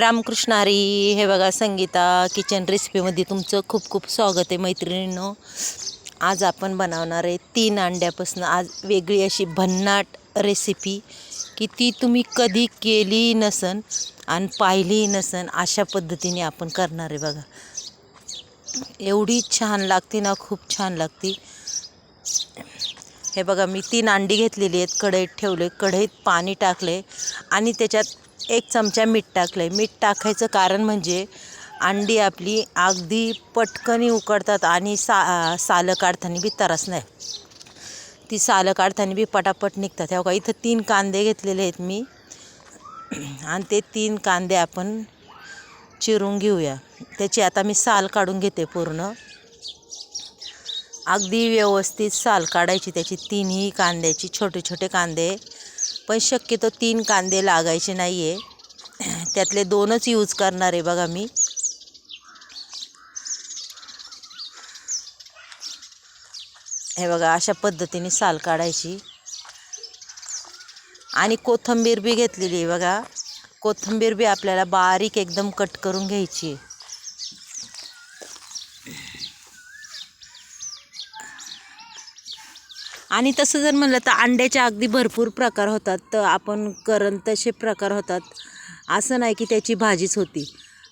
रामकृष्णारी हे बघा संगीता किचन रेसिपीमध्ये तुमचं खूप खूप स्वागत आहे मैत्रिणींनो. आज आपण बनवणार आहे तीन अंड्यापासून. आज वेगळी अशी भन्नाट रेसिपी की ती तुम्ही कधी केली नसन आणि पाहिली नसन अशा पद्धतीने आपण करणार आहे बघा. एवढी छान लागते ना खूप छान लागते. हे बघा मी तीन अंडी घेतलेली आहेत. कढईत ठेवले कढईत पाणी टाकले आणि त्याच्यात एक चमचा मीठ टाकलं आहे मीठ टाकायचं कारण म्हणजे अंडी आपली अगदी पटकनी उकडतात आणि सा सालं काढताना बी तरस नाही. ती सालं काढताना बी पटापट निघतात. हे का इथं तीन कांदे घेतलेले आहेत मी. आणि ते तीन कांदे आपण चिरून घेऊया. त्याची आता मी साल काढून घेते पूर्ण. अगदी व्यवस्थित साल काढायची त्याची तीनही कांद्याची छोटे छोटे कांदे. पण शक्यतो तीन कांदे लागायचे नाही आहे त्यातले दोनच यूज करणार आहे बघा मी. हे बघा अशा पद्धतीने साल काढायची. आणि कोथिंबीर बी घेतलेली आहे बघा. कोथिंबीर बी आपल्याला बारीक एकदम कट करून घ्यायची आणि तसं जर म्हणलं तर अंड्याचे अगदी भरपूर प्रकार होतात तर आपण करण तसे प्रकार होतात. असं नाही की त्याची भाजीच होती.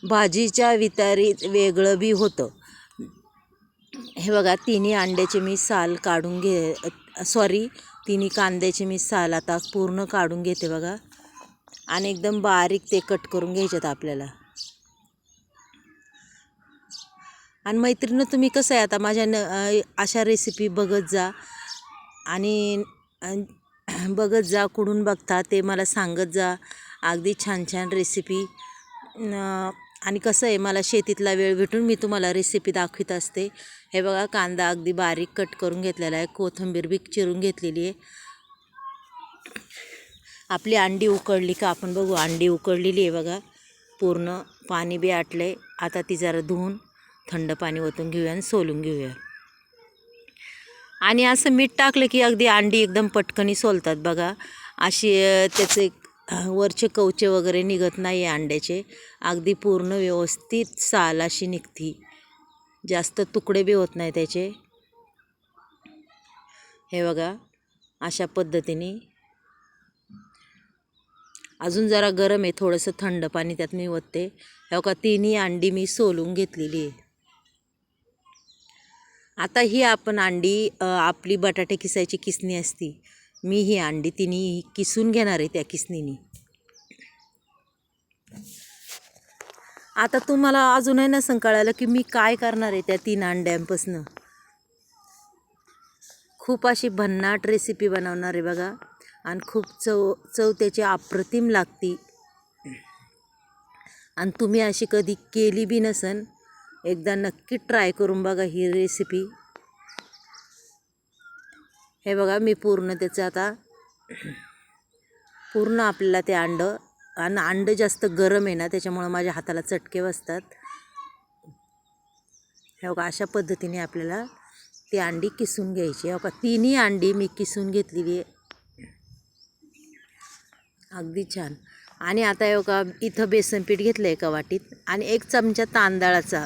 भाजीच्या वितारीत वेगळं बी होतं. हे बघा तिन्ही अंड्याचे मी साल काढून घे सॉरी तिन्ही कांद्याचे मी साल आता पूर्ण काढून घेते बघा. आणि एकदम बारीक ते कट करून घ्यायच्यात आपल्याला. आणि मैत्रिणी तुम्ही कसं आहे आता? माझ्या न अशा रेसिपी बघत जा. आणि बघत जा कुठून बघता ते मला सांगत जा. अगदी छान छान रेसिपी आणि कसं आहे मला शेतीतला वेळ भेटून मी तुम्हाला रेसिपी दाखवित असते. हे बघा कांदा अगदी बारीक कट करून घेतलेला आहे. कोथिंबीर बी चिरून घेतलेली आहे. आपली अंडी उकळली का आपण बघू. अंडी उकळलेली आहे बघा. पूर्ण पाणी बी आटलं आहे आता ती जरा धुवून थंड पाणी ओतून घेऊया आणि सोलून घेऊया. आणि असं मीठ टाकलं की अगदी अंडी एकदम पटकनी सोलतात बघा. अशी त्याचे वरचे कवचे वगैरे निघत नाही आहे अंड्याचे. अगदी पूर्ण व्यवस्थित साल अशी निघती. जास्त तुकडे बी होत नाही त्याचे. हे बघा अशा पद्धतीने. अजून जरा गरम आहे थोडंसं थंड पाणी त्यात मी ओतते. हे बघा तिन्ही अंडी मी सोलून घेतलेली आहे आता ही आपण अंडी आपली बटाटे किसायची किसणी असती. मी ही अंडी तिने किसून घेणार आहे त्या किसणीने. आता तुम्हाला अजूनही नसं कळालं की मी काय करणार आहे त्या तीन अंड्यांपासनं. खूप अशी भन्नाट रेसिपी बनवणार आहे बघा. आणि खूप चव चव त्याची अप्रतिम लागती. आणि तुम्ही अशी कधी केली बी नसन एकदा नक्की ट्राय करून बघा ही रेसिपी हे बघा मी पूर्ण त्याचं आता पूर्ण आपल्याला ते अंडं आणि अंडं जास्त गरम आहे ना त्याच्यामुळं माझ्या हाताला चटके बसतात. हे बघा अशा पद्धतीने आपल्याला ती अंडी किसून घ्यायची. हे बघा तिन्ही अंडी मी किसून घेतलेली आहे. अगदी छान. आणि आता हे बघा इथं बेसन पीठ घेतलं आहे एका वाटीत आणि एक चमचा तांदळाचा.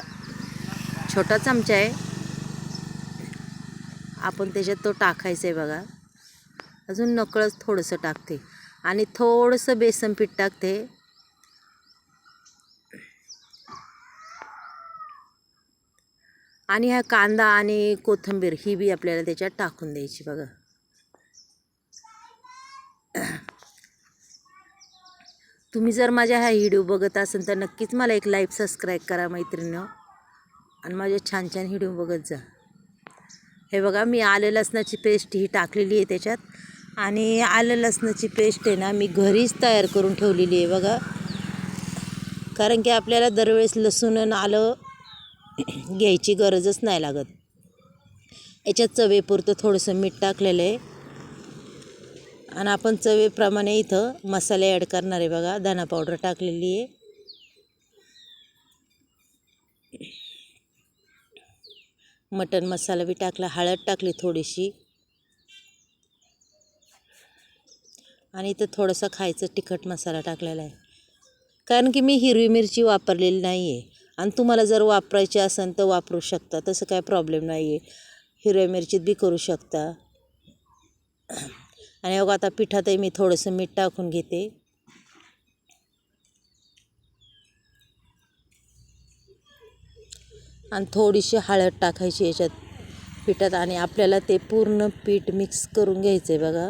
छोटा चमचा आहे. आपण त्याच्यात तो टाकायचा आहे बघा. अजून नकळच थोडंसं टाकते. आणि थोडंसं बेसन पीठ टाकते. आणि हा कांदा आणि कोथिंबीर ही बी आपल्याला त्याच्यात टाकून द्यायची बघा. तुम्ही जर माझ्या हा व्हिडिओ बघत असाल तर नक्कीच मला एक लाईक सबस्क्राईब करा मैत्रिणीनं. आणि माझे छान छान व्हिडिओ बघत जा. हे बघा मी आलं लसणाची पेस्ट ही टाकलेली आहे त्याच्यात. आणि आलं लसणाची पेस्ट आहे ना मी घरीच तयार करून ठेवलेली आहे बघा. कारण की आपल्याला दरवेळेस लसूण आणि आलं घ्यायची गरजच नाही लागत. याच्यात चवेपुरतं थोडंसं मीठ टाकलेलं आहे. आणि आपण चवेप्रमाणे इथं मसाले ॲड करणार आहे बघा धना पावडर टाकलेली आहे. मटन मसाला बी टाकला हळद टाकली थोडीशी. आणि इथं थोडंसं खायचं तिखट मसाला टाकलेला आहे. कारण की मी हिरवी मिरची वापरलेली नाही आहे आणि तुम्हाला जर वापरायची असेल तर वापरू शकता तसं काय प्रॉब्लेम नाही आहे हिरव्या मिरचीत बी करू शकता. आणि बघा आता पिठातही मी थोडंसं मीठ टाकून घेते. आणि थोडीशी हळद टाकायची याच्यात पिठात आणि आपल्याला ते पूर्ण पीठ मिक्स करून घ्यायचं आहे बघा.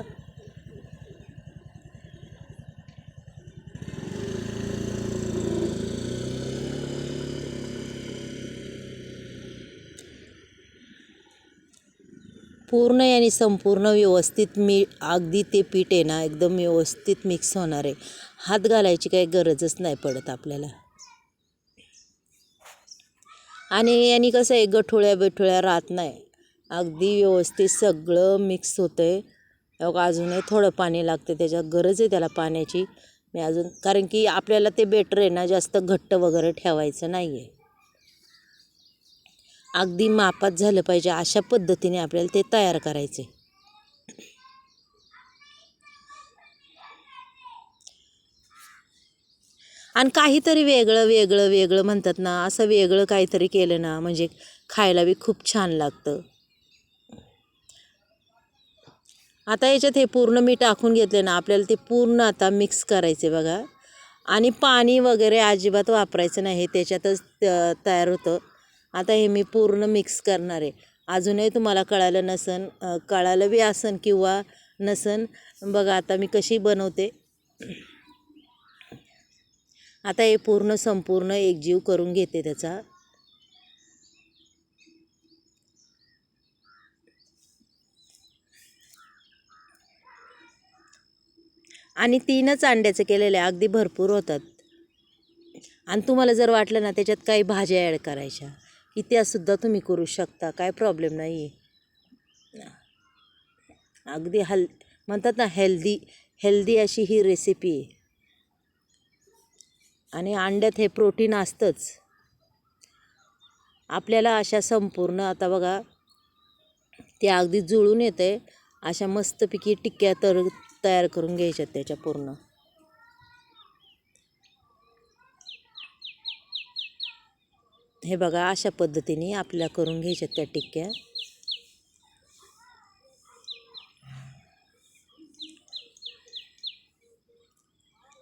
पूर्ण आणि संपूर्ण व्यवस्थित मी अगदी ते पीठ आहे ना एकदम व्यवस्थित मिक्स होणार आहे. हात घालायची काही गरजच नाही पडत आपल्याला. आणि यांनी कसं आहे गठोळ्या बिठोळ्या राहत नाही. अगदी व्यवस्थित सगळं मिक्स होतं आहे बघा अजूनही थोडं पाणी लागतं त्याच्यात गरज आहे त्याला पाण्याची. मी अजून कारण की आपल्याला ते बेटर आहे ना जास्त घट्ट वगैरे ठेवायचं नाही आहे अगदी मापात झालं पाहिजे अशा पद्धतीने आपल्याला ते तयार करायचे आणि काहीतरी वेगळं वेगळं वेगळं म्हणतात ना असं वेगळं काहीतरी केलं ना म्हणजे खायला बी खूप छान लागतं. आता याच्यात हे पूर्ण मी टाकून घेतले ना आपल्याला ते पूर्ण आता मिक्स करायचे बघा. आणि पाणी वगैरे अजिबात वापरायचं नाही हे त्याच्यातच त- तयार होतं. आता हे मी पूर्ण मिक्स करणार आहे. अजूनही तुम्हाला कळालं नसन कळालं बी असन किंवा नसन बघा आता मी कशी बनवते. आता हे पूर्ण संपूर्ण एकजीव करून घेते त्याचा. आणि तीनच अंड्याचं केलेलं आहे अगदी भरपूर होतात. आणि तुम्हाला जर वाटलं ना त्याच्यात काही भाज्या ॲड करायच्या की त्यासुद्धा तुम्ही करू शकता काय प्रॉब्लेम नाही आहे अगदी हल म्हणतात ना हेल्दी हेल्दी अशी ही रेसिपी आहे. आणि अंड्यात हे प्रोटीन असतंच. आपल्याला अशा संपूर्ण आता बघा ते अगदी जुळून येते अशा मस्तपैकी टिक्क्या तर तयार करून घ्यायच्यात त्याच्या पूर्ण. हे बघा अशा पद्धतीने आपल्याला करून घ्यायच्यात त्या टिक्क्या.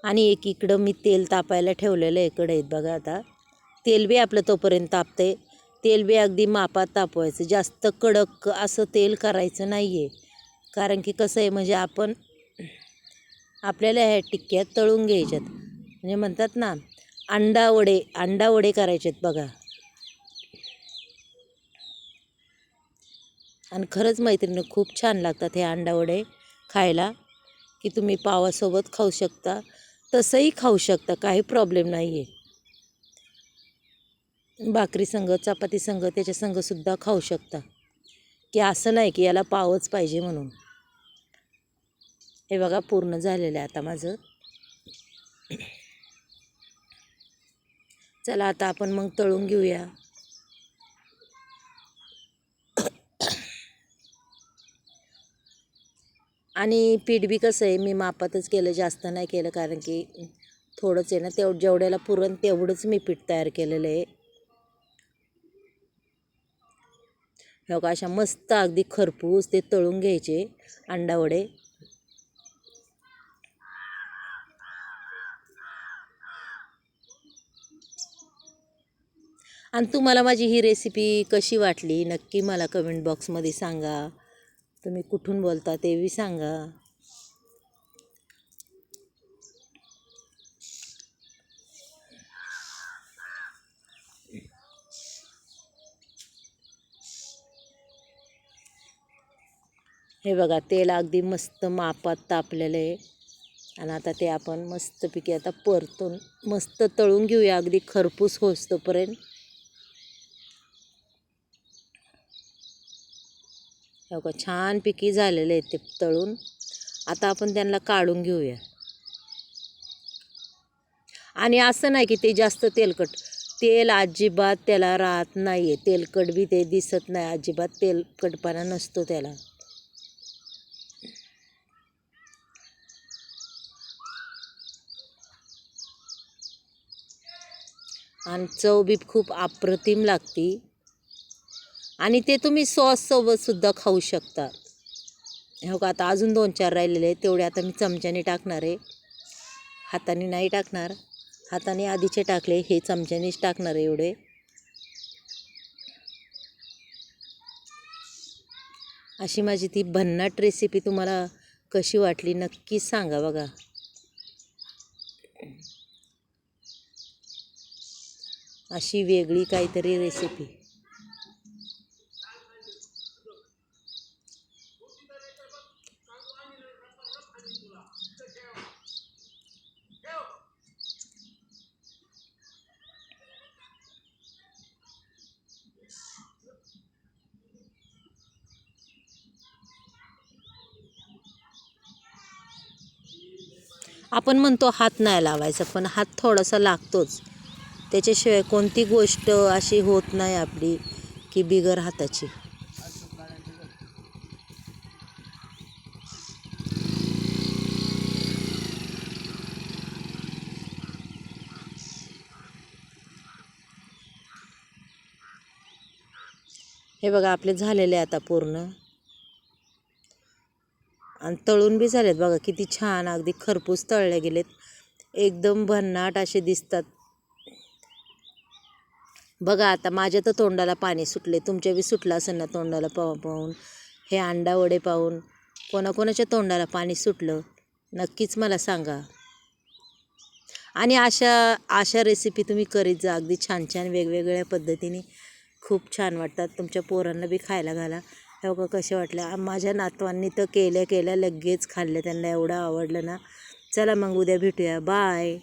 आणि एक इकडं मी तेल तापायला ठेवलेलं आहे कढईत बघा आता. तेल बी आपलं तोपर्यंत तापते तेल बी अगदी मापात तापवायचं. जास्त कडक असं तेल करायचं नाही आहे कारण की कसं आहे म्हणजे आपण आपल्याला ह्या टिक्क्या तळून घ्यायच्यात. म्हणजे म्हणतात ना अंडा वडे अंडा वडे करायचेत बघा. आणि खरंच मैत्रिणी खूप छान लागतात हे अंडा वडे खायला की तुम्ही पावासोबत खाऊ शकता. तसंही खाऊ शकता काही प्रॉब्लेम नाही आहे भाकरी संघ चपाती संघ त्याच्या संघसुद्धा खाऊ शकता. की असं नाही की याला पावच पाहिजे म्हणून. हे बघा पूर्ण झालेलं आहे आता माझं. चला आता आपण मग तळून घेऊया. आणि पीठ बी कसं आहे मी मापातच केलं जास्त नाही केलं कारण की थोडंच आहे ना तेव जेवढ्याला पुरण तेवढंच मी पीठ तयार केलेलं आहे. हो बघा अशा मस्त अगदी खरपूस ते तळून घ्यायचे अंडावडे. आणि तुम्हाला माझी ही रेसिपी कशी वाटली नक्की मला कमेंट बॉक्समध्ये सांगा. तुम्ही कुठून बोलता ते बी सांगा. हे बघा तेल अगदी मस्त मापात तापलेलं आहे. आणि आता ते आपण मस्तपैकी आता परतून मस्त तळून घेऊया. अगदी खरपूस होस्तोपर्यंत हे बघा छानपैकी झालेले आहेत ते तळून. आता आपण त्यांना काढून घेऊया. आणि असं नाही की ते जास्त तेलकट. तेल अजिबात त्याला राहत नाही आहे तेलकट बी ते दिसत नाही. अजिबात तेलकटपणा नसतो त्याला. आणि चव बी खूप अप्रतिम लागती. आणि ते तुम्ही सॉससोबतसुद्धा खाऊ शकता. हो का आता अजून दोन चार राहिलेले आहेत. तेवढे आता मी चमच्याने टाकणार आहे. हाताने नाही टाकणार. हाताने आधीचे टाकले हे चमच्यानेच टाकणार आहे एवढे. अशी माझी ती भन्नाट रेसिपी तुम्हाला कशी वाटली नक्की सांगा बघा. अशी वेगळी काहीतरी रेसिपी आपण म्हणतो हात नाही लावायचा पण हात थोडासा लागतोच. त्याच्याशिवाय कोणती गोष्ट अशी होत नाही आपली की बिगर हाताची. हे बघा आपले झालेले आहे आता पूर्ण. आणि तळून बी झालेत बघा किती छान अगदी खरपूस तळले गेलेत. एकदम भन्नाट असे दिसतात. बघा आता माझ्या तर तोंडाला पाणी सुटले. तुमच्या बी सुटलं असेल ना तोंडाला पाहून पाहून. हे अंडा वडे पाहून. कोणाकोणाच्या तोंडाला पाणी सुटलं? नक्कीच मला सांगा. आणि अशा अशा रेसिपी तुम्ही करीत जा. अगदी छान छान वेगवेगळ्या पद्धतीने. खूप छान वाटतात. तुमच्या पोरांना बी खायला घाला. हे बघा कसे वाटल्या माझ्या नातवांनी तर केल्या केल्या लगेच खाल्ल्या त्यांना एवढं आवडलं ना. चला मग उद्या भेटूया. बाय.